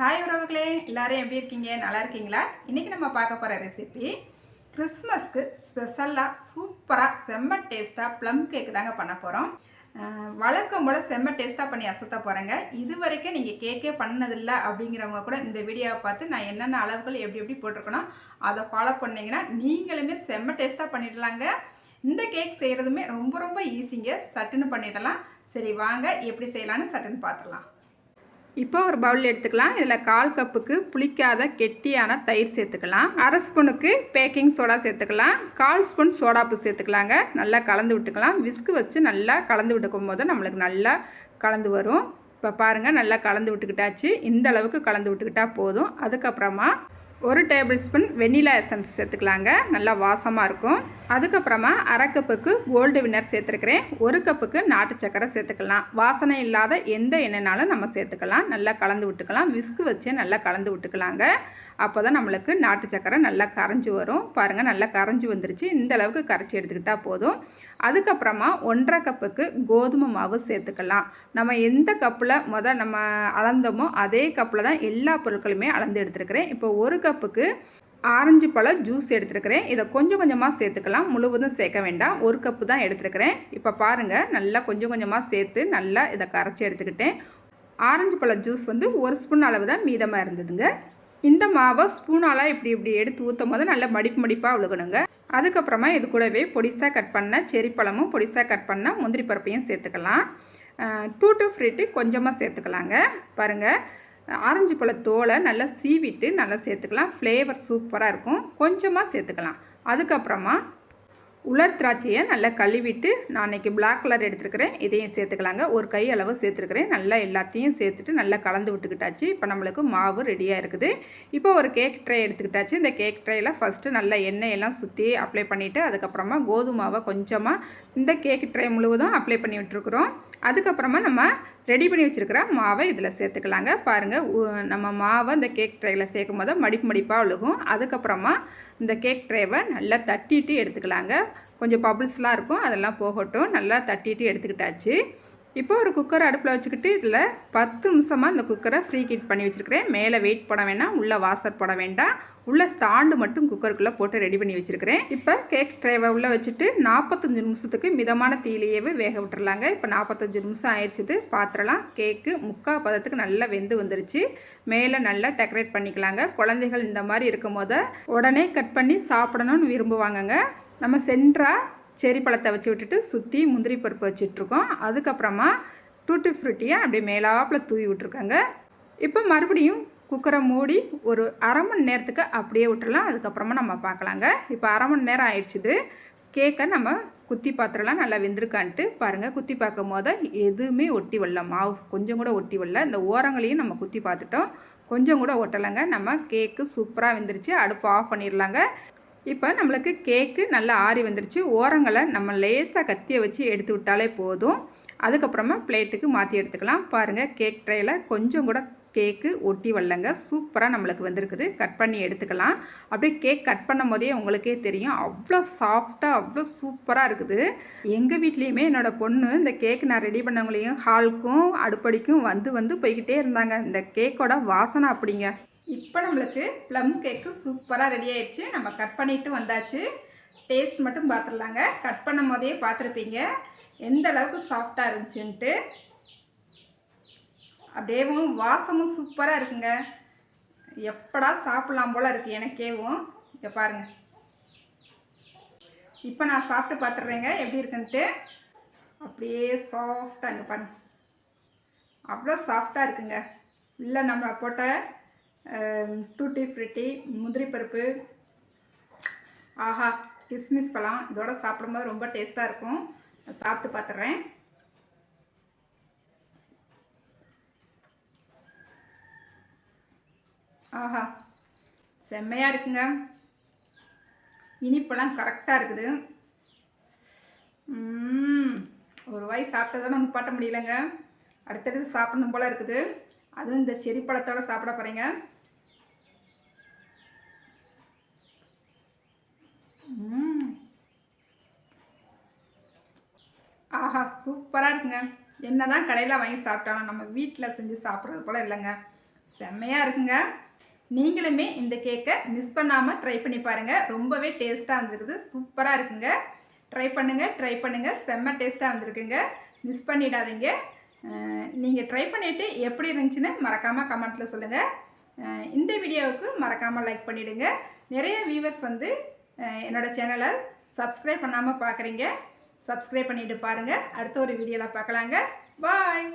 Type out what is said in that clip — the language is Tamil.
ஹாய் உறவுகளே எல்லாரும் எப்படி இருக்கீங்க? நல்லா இருக்கீங்களா? இன்றைக்கி நம்ம பார்க்க போகிற ரெசிபி கிறிஸ்மஸ்க்கு ஸ்பெஷலாக சூப்பராக செம்ம டேஸ்ட்டாக ப்ளம் கேக் தாங்க பண்ண போகிறோம் வழக்கம் போல் செம்ம டேஸ்ட்டாக பண்ணி அசத்த போகிறேங்க இது வரைக்கும் நீங்கள் கேக்கே பண்ணதில்லை அப்படிங்கிறவங்க கூட இந்த வீடியோவை பார்த்து நான் என்னென்ன அளவுகள் எப்படி எப்படி போட்டிருக்கணும் அதை ஃபாலோ பண்ணிங்கன்னா நீங்களுமே செம்ம டேஸ்ட்டாக பண்ணிடலாங்க. இந்த கேக் செய்கிறதுமே ரொம்ப ரொம்ப ஈஸிங்க சட்டுன்னு பண்ணிடலாம். சரி வாங்க எப்படி செய்யலான்னு சட்டுன்னு பார்த்துடலாம். இப்போ ஒரு பவுல் எடுத்துக்கலாம். இதில் கால் கப்புக்கு புளிக்காத கெட்டியான தயிர் சேர்த்துக்கலாம். அரை ஸ்பூனுக்கு பேக்கிங் சோடா சேர்த்துக்கலாம். கால் ஸ்பூன் சோடாப்பு சேர்த்துக்கலாங்க. நல்லா கலந்து விட்டுக்கலாம். விஸ்கு வச்சு நல்லா கலந்து விட்டுக்கும் போது நம்மளுக்கு நல்லா கலந்து வரும். இப்போ பாருங்கள் நல்லா கலந்து விட்டுக்கிட்டாச்சு. இந்த அளவுக்கு கலந்து விட்டுக்கிட்டா போதும். அதுக்கப்புறமா ஒரு டேபிள் ஸ்பூன் வெண்ணிலா எசன்ஸ் சேர்த்துக்கலாங்க. நல்லா வாசமாக இருக்கும். அதுக்கப்புறமா அரை கப்புக்கு கோல்டு வின்னர் சேர்த்துருக்கிறேன். ஒரு கப்புக்கு நாட்டு சக்கரை சேர்த்துக்கலாம். வாசனை இல்லாத எந்த எண்ணெய்னாலும் நம்ம சேர்த்துக்கலாம். நல்லா கலந்து விட்டுக்கலாம். விஸ்கு வச்சு நல்லா கலந்து விட்டுக்கலாங்க. அப்போ தான் நம்மளுக்கு நாட்டு சக்கரை நல்லா கரைஞ்சி வரும். பாருங்கள் நல்லா கரைஞ்சி வந்துருச்சு. இந்த அளவுக்கு கரைச்சி எடுத்துக்கிட்டால் போதும். அதுக்கப்புறமா ஒன்றரை கப்புக்கு கோதுமை மாவு சேர்த்துக்கலாம். நம்ம எந்த கப்பில் முதல் நம்ம அளந்தோமோ அதே கப்பில் தான் எல்லா பொருட்களுமே அளந்து எடுத்துருக்கிறேன். இப்போ ஒரு கப் கப்புக்கு ஆரஞ்சு பழ ஜூஸ் எடுத்துருக்கிறேன். இதை கொஞ்சம் கொஞ்சமாக சேர்த்துக்கலாம். முழுவதும் சேர்க்க வேண்டாம். ஒரு கப்பு தான் எடுத்துருக்கிறேன். இப்போ பாருங்கள் நல்லா கொஞ்சம் கொஞ்சமாக சேர்த்து நல்லா இதை கரைச்சி எடுத்துக்கிட்டேன். ஆரஞ்சு பழ ஜூஸ் வந்து ஒரு ஸ்பூன் அளவு தான் மீதமாக இருந்ததுங்க. இந்த மாவை ஸ்பூனால் இப்படி இப்படி எடுத்து ஊற்றும் போது நல்லா மடிப்பு மடிப்பாக விழுகணுங்க அதுக்கப்புறமா இது கூடவே பொடிசாக கட் பண்ண செரி பழமும் பொடிசாக கட் பண்ண முந்திரி பருப்பையும் சேர்த்துக்கலாம். டூ டூ ஃப்ரீட்டு கொஞ்சமாக சேர்த்துக்கலாங்க. பாருங்கள் ஆரஞ்சு பழ தோலை நல்லா சீவிட்டு நல்லா சேர்த்துக்கலாம். ஃப்ளேவர் சூப்பராக இருக்கும். கொஞ்சமாக சேர்த்துக்கலாம். அதுக்கப்புறமா உலர் திராட்சையை நல்லா கழுவிட்டு நான் அன்றைக்கி பிளாக் கலர் எடுத்துருக்கிறேன். இதையும் சேர்த்துக்கலாங்க. ஒரு கை அளவு சேர்த்துருக்கிறேன். நல்லா எல்லாத்தையும் சேர்த்துட்டு நல்லா கலந்து விட்டுக்கிட்டாச்சு. இப்போ நம்மளுக்கு மாவு ரெடியாக இருக்குது. இப்போ ஒரு கேக் ட்ரே எடுத்துக்கிட்டாச்சு. இந்த கேக் ட்ரேயில் ஃபஸ்ட்டு நல்லா எண்ணெயெல்லாம் சுற்றி அப்ளை பண்ணிவிட்டு அதுக்கப்புறமா கோதுமாவை கொஞ்சமாக இந்த கேக் ட்ரே முழுவதும் அப்ளை பண்ணி விட்டுருக்குறோம். அதுக்கப்புறமா நம்ம ரெடி பண்ணி வச்சுருக்கிற மாவை இதில் சேர்த்துக்கலாங்க. பாருங்கள் நம்ம மாவை இந்த கேக் ட்ரேயில் சேர்க்கும் போது மடிப்பு மடிப்பாக ஒழுகும் அதுக்கப்புறமா இந்த கேக் ட்ரேவை நல்லா தட்டிட்டு எடுத்துக்கலாங்க. கொஞ்சம் பபிள்ஸ்லாம் இருக்கும் அதெல்லாம் போகட்டும். நல்லா தட்டிட்டு எடுத்துக்கிட்டாச்சு. இப்போ ஒரு குக்கர் அடுப்பில் வச்சுக்கிட்டு இதில் பத்து நிமிஷமாக இந்த குக்கரை ஃப்ரீ ஹீட் பண்ணி வச்சுருக்கிறேன். மேலே வெயிட் போட வேண்டாம் உள்ளே வாசர் போட வேண்டாம். உள்ளே ஸ்டாண்டு மட்டும் குக்கருக்குள்ளே போட்டு ரெடி பண்ணி வச்சுருக்கிறேன். இப்போ கேக் ட்ரைவை உள்ளே வச்சுட்டு நாற்பத்தஞ்சு நிமிஷத்துக்கு மிதமான தீலையவே வேக விட்டுறலாங்க. இப்போ நாற்பத்தஞ்சு நிமிஷம் ஆயிடுச்சுது பாத்திரலாம். கேக்கு முக்கால் பதத்துக்கு நல்லா வெந்து வந்துருச்சு. மேலே நல்லா டெக்கரேட் பண்ணிக்கலாங்க. குழந்தைகள் இந்த மாதிரி இருக்கும் போது உடனே கட் பண்ணி சாப்பிடணும்னு விரும்புவாங்கங்க. நம்ம சென்ட்ராக செரி பழத்தை வச்சு விட்டுட்டு சுற்றி முந்திரி பருப்பு வச்சிட்ருக்கோம். அதுக்கப்புறமா டூட்டி ஃப்ரூட்டியை அப்படியே மேலாப்பில் தூவி விட்ருக்காங்க இப்போ மறுபடியும் குக்கரை மூடி ஒரு அரை மணி நேரத்துக்கு அப்படியே விட்டுறலாம். அதுக்கப்புறமா நம்ம பார்க்கலாங்க. இப்போ அரை மணி நேரம் ஆயிடுச்சுது. கேக்கை நம்ம குத்தி பாத்திரம்லாம் நல்லா வெந்திருக்கான்ட்டு பாருங்கள் குத்தி பார்க்கும் போது எதுவுமே ஒட்டி வரல. மாவு கொஞ்சம் கூட ஒட்டி வரல. இந்த ஓரங்களையும் நம்ம குத்தி பார்த்துட்டோம். கொஞ்சம் கூட ஒட்டலைங்க. நம்ம கேக்கு சூப்பராக வெந்துருச்சு. அடுப்பு ஆஃப் பண்ணிடலாங்க இப்போ நம்மளுக்கு கேக்கு நல்லா ஆறி வந்துருச்சு. ஓரங்களை நம்ம லேசாக கத்தியை வச்சு எடுத்து விட்டாலே போதும். அதுக்கப்புறமா பிளேட்டுக்கு மாற்றி எடுத்துக்கலாம். பாருங்கள் கேக் ட்ரேயில் கொஞ்சம் கூட கேக்கு ஒட்டி வரலங்க. சூப்பராக நம்மளுக்கு வந்திருக்குது. கட் பண்ணி எடுத்துக்கலாம். அப்படியே கேக் கட் பண்ணும் போதே உங்களுக்கே தெரியும். அவ்வளோ சாஃப்டாக அவ்வளோ சூப்பராக இருக்குது. எங்கள் வீட்லேயுமே என்னோடய பொண்ணு இந்த கேக் நான் ரெடி பண்ணவங்களையும் ஹாலுக்கும் அடுப்படிக்கும் வந்து வந்து போய்கிட்டே இருந்தாங்க. இந்த கேக்கோட வாசனை அப்படிங்க. இப்போ நம்மளுக்கு ப்ளம் கேக்கு சூப்பராக ரெடி ஆயிடுச்சு. நம்ம கட் பண்ணிட்டு வந்தாச்சு. டேஸ்ட் மட்டும் பார்த்துடலாங்க கட் பண்ணும் போதே பார்த்துருப்பீங்க எந்த அளவுக்கு சாஃப்டாக இருந்துச்சுன்ட்டு. அப்படியேவும் வாசமும் சூப்பராக இருக்குங்க. எப்படா சாப்பிட்லாம் போல் இருக்குது எனக்கேவும். இங்கே பாருங்கள் இப்போ நான் சாப்பிட்டு பார்த்துட்றேங்க எப்படி இருக்குன்ட்டு. அப்படியே சாஃப்டாக இங்கே பாருங்க. அவ்வளோ சாஃப்டாக இருக்குங்க. இல்லை நம்ம போட்ட டூட்டி ஃப்ரிட்டி முந்திரி பருப்பு. ஆஹா கிஸ்மிஸ் பழம். இதோட சாப்பிடும்போது ரொம்ப டேஸ்ட்டாக இருக்கும். சாப்பிட்டு பார்த்துட்றேன் ஆஹா செம்மையாக இருக்குங்க. இனிப்பெல்லாம் கரெக்டாக இருக்குது. ஒரு வாய் சாப்பிட்டதோட நிப்பாட்ட முடியலங்க. அடுத்தடுத்து சாப்பிடணும் போல் இருக்குது. அதுவும் இந்த செரி பழத்தோடு சாப்பிட போகிறீங்க ஆஹா சூப்பராக இருக்குங்க. என்ன தான் கடையில் வாங்கி சாப்பிட்டாலும் நம்ம வீட்டில் செஞ்சு சாப்பிட்றது போல் இல்லைங்க. செம்மையாக இருக்குங்க. நீங்களுமே இந்த கேக்கை மிஸ் பண்ணாமல் ட்ரை பண்ணி பாருங்கள் ரொம்பவே டேஸ்ட்டாக வந்திருக்குது. சூப்பராக இருக்குங்க. ட்ரை பண்ணுங்கள் ட்ரை பண்ணுங்கள் செம்ம டேஸ்ட்டாக வந்திருக்குங்க. மிஸ் பண்ணிடாதீங்க. நீங்கள் ட்ரை பண்ணிவிட்டு எப்படி இருந்துச்சுன்னு மறக்காமல் கமெண்ட்டில் சொல்லுங்கள் இந்த வீடியோவுக்கு மறக்காமல் லைக் பண்ணிவிடுங்க நிறைய வியூவர்ஸ் வந்து என்னோடய சேனலை சப்ஸ்கிரைப் பண்ணாமல் பார்க்குறீங்க சப்ஸ்கிரைப் பண்ணிவிட்டு பாருங்கள் அடுத்த ஒரு வீடியோவில் பார்க்கலாங்க. பாய்